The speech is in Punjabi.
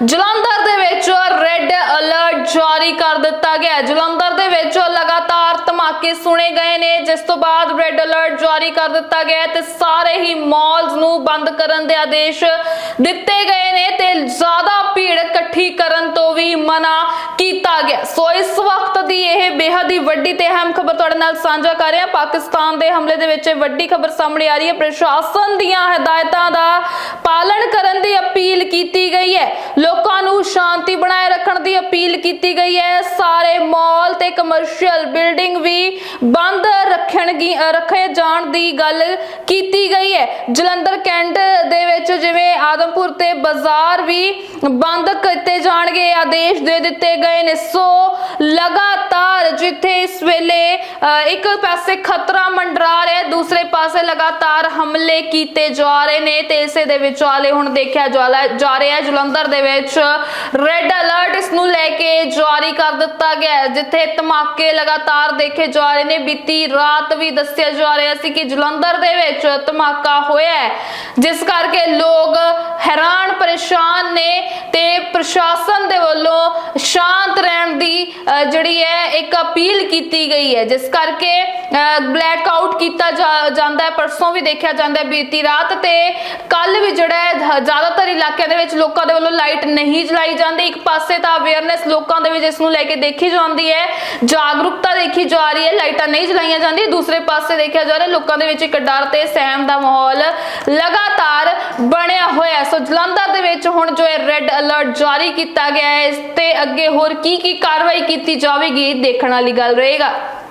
ਜਲੰਧਰ ਦੇ ਵਿੱਚ ਰੈੱਡ ਅਲਰਟ ਜਾਰੀ ਕਰ ਦਿੱਤਾ ਗਿਆ ਜਲੰਧਰ ਦੇ ਵਿੱਚ ਲਗਾਤਾਰ ਧਮਾਕੇ ਸੁਣੇ ਗਏ ਨੇ, ਜਿਸ ਤੋਂ ਬਾਅਦ ਰੈੱਡ ਅਲਰਟ ਜਾਰੀ ਕਰ ਦਿੱਤਾ ਗਿਆ ਤੇ ਸਾਰੇ ਹੀ ਮਾਲਸ ਨੂੰ ਬੰਦ ਕਰਨ ਦੇ ਆਦੇਸ਼ ਦਿੱਤੇ ਗਏ ਨੇ ਤੇ ਜ਼ਿਆਦਾ ਭੀੜ ਇਕੱਠੀ ਕਰਨ ਤੋਂ ਵੀ ਮਨਾ ਕੀਤਾ ਗਿਆ ਸੋ ਇਸ ਵਕਤ ਦੀ ਇਹ ਬੇहद ਹੀ ਵੱਡੀ ਤੇ ਅਹਿਮ ਖਬਰ ਤੁਹਾਡੇ ਨਾਲ ਸਾਂਝਾ ਕਰ ਰਿਹਾ ਪਾਕਿਸਤਾਨ ਦੇ ਹਮਲੇ ਦੇ ਵਿੱਚ ਵੱਡੀ ਖਬਰ ਸਾਹਮਣੇ ਆ ਰਹੀ ਹੈ। ਪ੍ਰਸ਼ਾਸਨ ਦੀਆਂ ਹਦਾਇਤਾਂ ਦਾ ਕੀਤੀ ਗਈ ਹੈ। ਲੋਕਾਂ ਨੂੰ ਸ਼ਾਂਤੀ ਬਣਾਏ ਰੱਖਣ ਦੀ ਅਪੀਲ ਕੀਤੀ ਗਈ ਹੈ। ਸਾਰੇ ਮਾਲ ਤੇ ਕਮਰਸ਼ੀਅਲ ਬਿਲਡਿੰਗ ਵੀ ਬੰਦ ਰੱਖਣਗੀ ਰੱਖੇ ਜਾਣ ਦੀ ਗੱਲ ਕੀਤੀ ਗਈ ਹੈ। ਜਲੰਧਰ ਕੈਂਟ ਦੇ ਵਿੱਚ ਜਿਵੇਂ ਆਦਮਪੁਰ ਤੇ ਬਾਜ਼ਾਰ ਵੀ ਬੰਦ ਕੀਤੇ ਜਾਣਗੇ। ਆਦੇਸ਼ ਦੇ ਦਿੱਤੇ ਗਏ ਨੇ। ਸੋ ਲਗਾਤਾਰ ਜਿੱਥੇ ਇਸ ਵੇਲੇ ਇੱਕ ਪਾਸੇ ਖਤਰਾ ਮੰਡਰਾ ਰਿਹਾ ਦੂਸਰੇ ਪਾਸੇ ਲਗਾਤਾਰ ਹਮਲੇ ਕੀਤੇ ਜਾ ਰਹੇ ਨੇ ਤੇ ਇਸੇ ਦੇ ਵਿਚਾਲੇ ਹੁਣ ਦੇਖਿਆ ਜਾ ਰਿਹਾ ਹੈ। ਜਲੰਧਰ ਦੇ ਵਿੱਚ ਰੈੱਡ ਅਲਰਟ ਇਸ ਨੂੰ ਲੈ ਕੇ ਜਾਰੀ ਕਰ ਦਿੱਤਾ ਗਿਆ ਜਿੱਥੇ ਧਮਾਕੇ ਲਗਾਤਾਰ ਦੇਖੇ ਜਾ ਰਹੇ ਨੇ। ਬੀਤੀ ਰਾਤ ਵੀ ਦੱਸਿਆ ਜਾ ਰਿਹਾ ਸੀ ਕਿ ਜਲੰਧਰ ਦੇ ਵਿੱਚ ਧਮਾਕਾ ਹੋਇਆ ਹੈ, ਜਿਸ ਕਰਕੇ ਲੋਕ ਹੈਰਾਨ, ਪਰੇਸ਼ਾਨ ਪ੍ਰਸ਼ਾਸਨ ਦੇ ਵੱਲੋਂ ਸ਼ਾਂਤ ਰਹਿਣ ਦੀ ਜਿਹੜੀ ਹੈ, ਇੱਕ ਅਪੀਲ ਕੀਤੀ ਗਈ ਹੈ। ਜਿਸ ਕਰਕੇ ਬਲੈਕ ਆਊਟ ਕੀਤਾ ਜਾਂਦਾ ਹੈ। ਪਰਸੋਂ ਵੀ ਦੇਖਿਆ ਜਾਂਦਾ ਹੈ ਬੀਤੀ ਰਾਤ ਤੇ ਕੱਲ ਵੀ ਜਿਹੜਾ ਹੈ ਜ਼ਿਆਦਾਤਰ ਇਲਾਕਿਆਂ ਦੇ ਵਿੱਚ ਲੋਕਾਂ ਦੇ ਵੱਲੋਂ ਲਾਈਟ ਨਹੀਂ ਜਲਾਈ ਜਾਂਦੀ। ਇੱਕ ਪਾਸੇ ਤਾਂ ਅਵੇਅਰਨੈਸ ਲੋਕਾਂ ਦੇ ਵਿੱਚ ਇਸ ਨੂੰ ਲੈ ਕੇ ਦੇਖੀ ਜਾਂਦੀ ਹੈ। ਜਾਗਰੂਕਤਾ ਦੇਖੀ ਜਾ ਰਹੀ ਹੈ, ਲਾਈਟਾਂ ਨਹੀਂ ਜਲਾਈਆਂ ਜਾਂਦੀਆਂ। ਦੂਸਰੇ ਪਾਸੇ ਦੇਖਿਆ ਜਾ ਰਿਹਾ, ਲੋਕਾਂ ਦੇ ਵਿੱਚ ਇੱਕ ਡਰ ਤੇ ਸਹਿਮ ਦਾ ਮਾਹੌਲ ਲਗਾਤਾਰ ਬਣਿਆ ਹੋਇਆ ਸੋ ਜਲੰਧਰ ਦੇ ਵਿੱਚ ਹੁਣ ਜੋ ਹੈ ਰੈੱਡ ਅਲਰਟ ਜਾਰੀ ਕੀਤਾ ਗਿਆ ਹੈ। ਇਸ ਤੇ ਅੱਗੇ ਹੋਰ ਕੀ ਕੀ ਕਾਰਵਾਈ ਕੀਤੀ ਜਾਵੇਗੀ, ਦੇਖਣ ਵਾਲੀ ਗੱਲ ਰਹੇਗਾ।